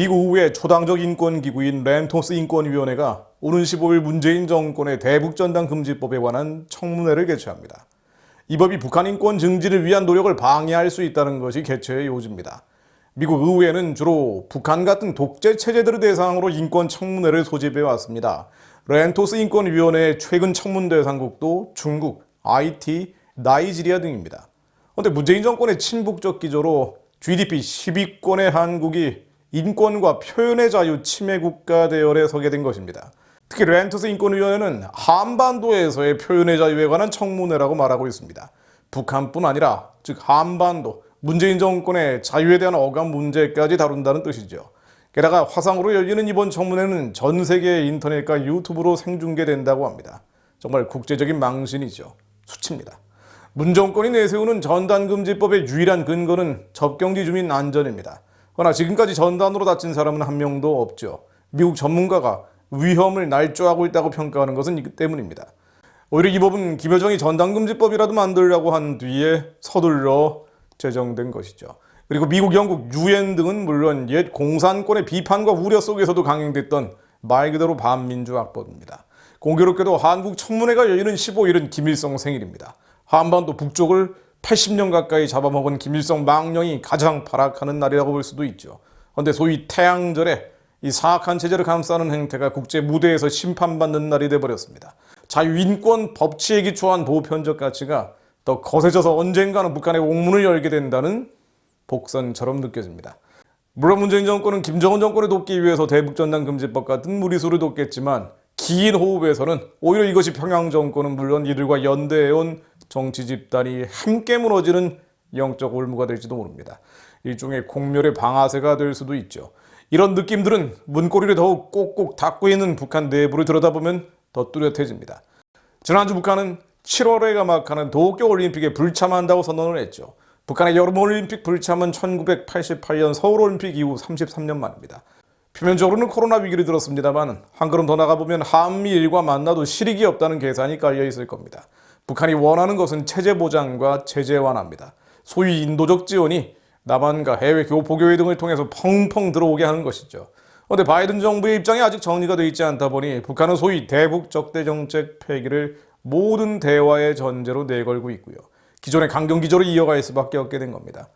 미국 의회 초당적 인권기구인 렌토스 인권위원회가 오는 15일 문재인 정권의 대북전단 금지법에 관한 청문회를 개최합니다. 이 법이 북한 인권 증진을 위한 노력을 방해할 수 있다는 것이 개최의 요지입니다. 미국 의회는 주로 북한 같은 독재 체제들을 대상으로 인권 청문회를 소집해 왔습니다. 렌토스 인권위원회의 최근 청문 대상국도 중국, IT, 나이지리아 등입니다. 그런데 문재인 정권의 친북적 기조로 GDP 10위권의 한국이 인권과 표현의 자유 침해 국가 대열에 서게 된 것입니다. 특히 렌토스 인권위원회는 한반도에서의 표현의 자유에 관한 청문회라고 말하고 있습니다. 북한뿐 아니라 즉 한반도 문재인 정권의 자유에 대한 어감 문제까지 다룬다는 뜻이죠. 게다가 화상으로 열리는 이번 청문회는 전 세계 인터넷과 유튜브로 생중계된다고 합니다. 정말 국제적인 망신이죠. 수치입니다. 문 정권이 내세우는 전단금지법의 유일한 근거는 접경지 주민 안전입니다. 그러나 지금까지 전단으로 다친 사람은 한 명도 없죠. 미국 전문가가 위험을 날조하고 있다고 평가하는 것은 이 때문입니다. 오히려 이 법은 김여정이 전단금지법이라도 만들려고 한 뒤에 서둘러 제정된 것이죠. 그리고 미국, 영국, 유엔 등은 물론 옛 공산권의 비판과 우려 속에서도 강행됐던 말 그대로 반민주악법입니다. 공교롭게도 한국 청문회가 열리는 15일은 김일성 생일입니다. 한반도 북쪽을 80년 가까이 잡아먹은 김일성 망령이 가장 발악하는 날이라고 볼 수도 있죠. 그런데 소위 태양절에 이 사악한 체제를 감싸는 행태가 국제 무대에서 심판받는 날이 돼버렸습니다. 자유인권 법치에 기초한 보편적 가치가 더 거세져서 언젠가는 북한의 옥문을 열게 된다는 복선처럼 느껴집니다. 물론 문재인 정권은 김정은 정권을 돕기 위해서 대북전단 금지법 같은 무리수를 돕겠지만 긴 호흡에서는 오히려 이것이 평양 정권은 물론 이들과 연대해온 정치 집단이 함께 무너지는 영적 올무가 될지도 모릅니다. 일종의 공멸의 방아쇠가 될 수도 있죠. 이런 느낌들은 문고리를 더욱 꼭꼭 닫고 있는 북한 내부를 들여다보면 더 뚜렷해집니다. 지난주 북한은 7월에 감악하는 도쿄올림픽에 불참한다고 선언을 했죠. 북한의 여름올림픽 불참은 1988년 서울올림픽 이후 33년 만입니다. 표면적으로는 코로나 위기를 들었습니다만 한 걸음 더 나가보면 한미일과 만나도 실익이 없다는 계산이 깔려 있을 겁니다. 북한이 원하는 것은 체제 보장과 체제 완화입니다. 소위 인도적 지원이 남한과 해외 교포교회 등을 통해서 펑펑 들어오게 하는 것이죠. 그런데 바이든 정부의 입장이 아직 정리가 되어 있지 않다 보니 북한은 소위 대북 적대 정책 폐기를 모든 대화의 전제로 내걸고 있고요. 기존의 강경 기조를 이어갈 수밖에 없게 된 겁니다.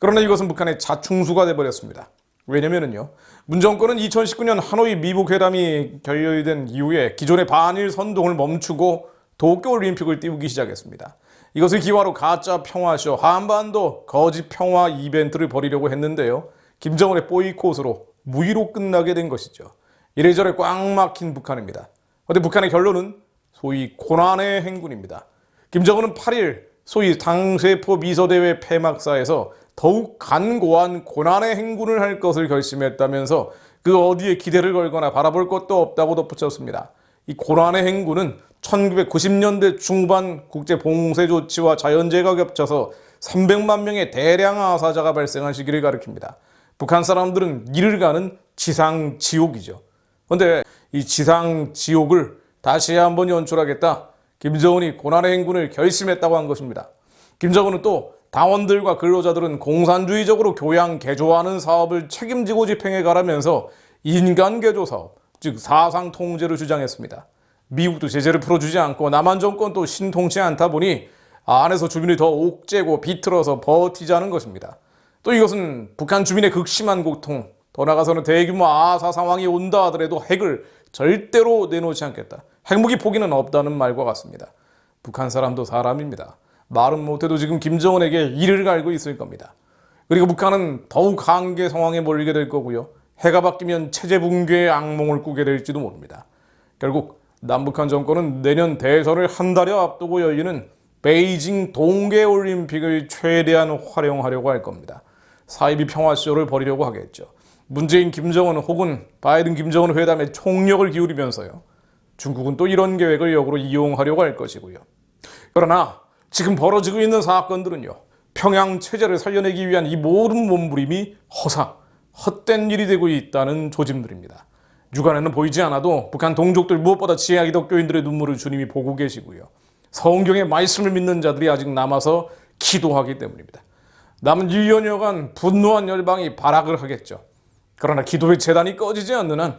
그러나 이것은 북한의 자충수가 돼버렸습니다. 왜냐면은요, 문 정권은 2019년 하노이 미북 회담이 결렬된 이후에 기존의 반일 선동을 멈추고 도쿄올림픽을 띄우기 시작했습니다. 이것을 기화로 가짜 평화쇼, 한반도 거짓 평화 이벤트를 벌이려고 했는데요. 김정은의 보이콧으로 무위로 끝나게 된 것이죠. 이래저래 꽉 막힌 북한입니다. 그런데 북한의 결론은 소위 고난의 행군입니다. 김정은은 8일 소위 당세포 미소대회 폐막사에서 더욱 간고한 고난의 행군을 할 것을 결심했다면서 그 어디에 기대를 걸거나 바라볼 것도 없다고 덧붙였습니다. 이 고난의 행군은 1990년대 중반 국제 봉쇄 조치와 자연재해가 겹쳐서 300만 명의 대량 아사자가 발생한 시기를 가리킵니다. 북한 사람들은 이를 가는 지상 지옥이죠. 그런데 이 지상 지옥을 다시 한번 연출하겠다. 김정은이 고난의 행군을 결심했다고 한 것입니다. 김정은은 또 당원들과 근로자들은 공산주의적으로 교양 개조하는 사업을 책임지고 집행해 가라면서 인간 개조 사업, 즉 사상 통제를 주장했습니다. 미국도 제재를 풀어주지 않고 남한 정권도 신통치 않다 보니 안에서 주민이 더 옥죄고 비틀어서 버티자는 것입니다. 또 이것은 북한 주민의 극심한 고통, 더 나아가서는 대규모 아사 상황이 온다 하더라도 핵을 절대로 내놓지 않겠다. 핵무기 포기는 없다는 말과 같습니다. 북한 사람도 사람입니다. 말은 못해도 지금 김정은에게 이를 갈고 있을 겁니다. 그리고 북한은 더욱 한계 상황에 몰리게 될 거고요. 해가 바뀌면 체제 붕괴의 악몽을 꾸게 될지도 모릅니다. 결국 남북한 정권은 내년 대선을 한 달여 앞두고 열리는 베이징 동계올림픽을 최대한 활용하려고 할 겁니다. 사이비 평화쇼를 벌이려고 하겠죠. 문재인 김정은 혹은 바이든 김정은 회담에 총력을 기울이면서요. 중국은 또 이런 계획을 역으로 이용하려고 할 것이고요. 그러나 지금 벌어지고 있는 사건들은요. 평양 체제를 살려내기 위한 이 모든 몸부림이 허상, 헛된 일이 되고 있다는 조짐들입니다. 육안에는 보이지 않아도 북한 동족들 무엇보다 지혜와 기독교인들의 눈물을 주님이 보고 계시고요. 성경의 말씀을 믿는 자들이 아직 남아서 기도하기 때문입니다. 남은 1년여간 분노한 열방이 발악을 하겠죠. 그러나 기도의 재단이 꺼지지 않는 한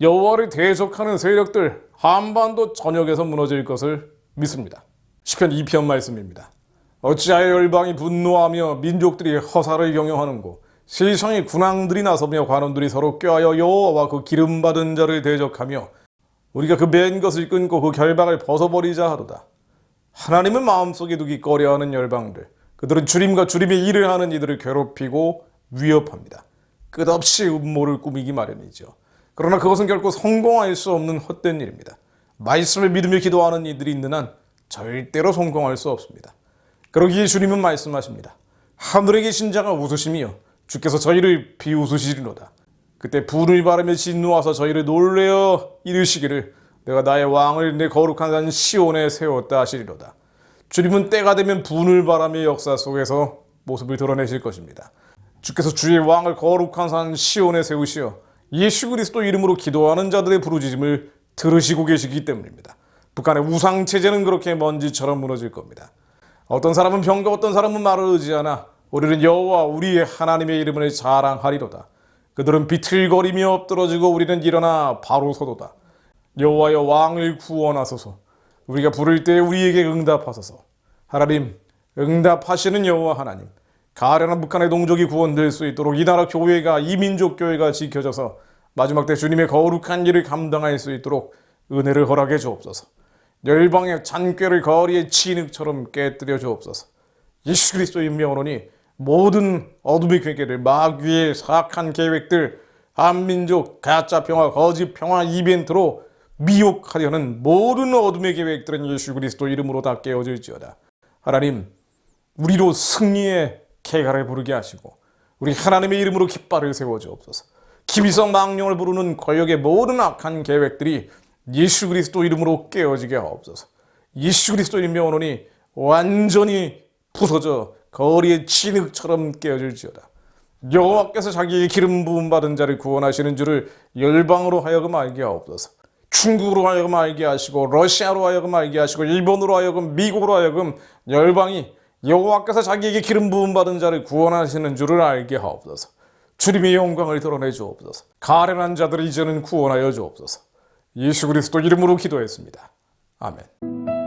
여호와를 대적하는 세력들 한반도 전역에서 무너질 것을 믿습니다. 시편 2편 말씀입니다. 어찌하여 열방이 분노하며 민족들이 허사를 경영하는고 세상의 군왕들이 나서며 관원들이 서로 껴하여 여호와와 그 기름 받은 자를 대적하며 우리가 그 맨 것을 끊고 그 결박을 벗어버리자 하도다. 하나님을 마음속에 두기 꺼려하는 열방들 그들은 주님과 주님의 일을 하는 이들을 괴롭히고 위협합니다. 끝없이 음모를 꾸미기 마련이죠. 그러나 그것은 결코 성공할 수 없는 헛된 일입니다. 말씀을 믿으며 기도하는 이들이 있는 한 절대로 성공할 수 없습니다. 그러기에 주님은 말씀하십니다. 하늘에 계신 자가 웃으시며 주께서 저희를 비웃으시리로다. 그때 분을 바르며 진노하사 저희를 놀래어 이르시기를 내가 나의 왕을 내 거룩한 산 시온에 세웠다 하시리로다. 주님은 때가 되면 분을 바라며 역사 속에서 모습을 드러내실 것입니다. 주께서 주의 왕을 거룩한 산 시온에 세우시어 예수 그리스도 이름으로 기도하는 자들의 부르짖음을 들으시고 계시기 때문입니다. 북한의 우상 체제는 그렇게 먼지처럼 무너질 겁니다. 어떤 사람은 병과 어떤 사람은 말을 의지하나 우리는 여호와 우리의 하나님의 이름을 자랑하리로다. 그들은 비틀거리며 엎드러지고 우리는 일어나 바로 서도다. 여호와여 왕을 구원하소서. 우리가 부를 때 우리에게 응답하소서. 하나님 응답하시는 여호와 하나님. 가련한 북한의 동족이 구원될 수 있도록 이 나라 교회가 이 민족 교회가 지켜져서 마지막 때 주님의 거룩한 일을 감당할 수 있도록 은혜를 허락해 주옵소서. 열방의 잔꾀를 거리의 진흙처럼 깨뜨려 주옵소서. 예수 그리스도의 명으로니 모든 어둠의 괴계를 마귀의 사악한 계획들 한민족 가짜 평화 거짓 평화 이벤트로 미혹하려는 모든 어둠의 계획들은 예수 그리스도 이름으로 다 깨어질지어다. 하나님 우리로 승리의 개가를 부르게 하시고 우리 하나님의 이름으로 깃발을 세워 주옵소서. 기비성 망령을 부르는 권력의 모든 악한 계획들이 예수 그리스도 이름으로 깨어지게 하옵소서. 예수 그리스도 이름 명으로니 완전히 부서져 거리의 진흙처럼 깨어질지어다. 여호와께서 자기의 기름 부음 받은 자를 구원하시는 줄을 열방으로 하여금 알게 하옵소서. 중국으로 하여금 알게 하시고 러시아로 하여금 알게 하시고 일본으로 하여금 미국으로 하여금 열방이 여호와께서 자기에게 기름 부음 받은 자를 구원하시는 줄을 알게 하옵소서. 주님의 영광을 드러내 주옵소서. 가련한 자들을 이제는 구원하여 주옵소서. 예수 그리스도 이름으로 기도했습니다. 아멘.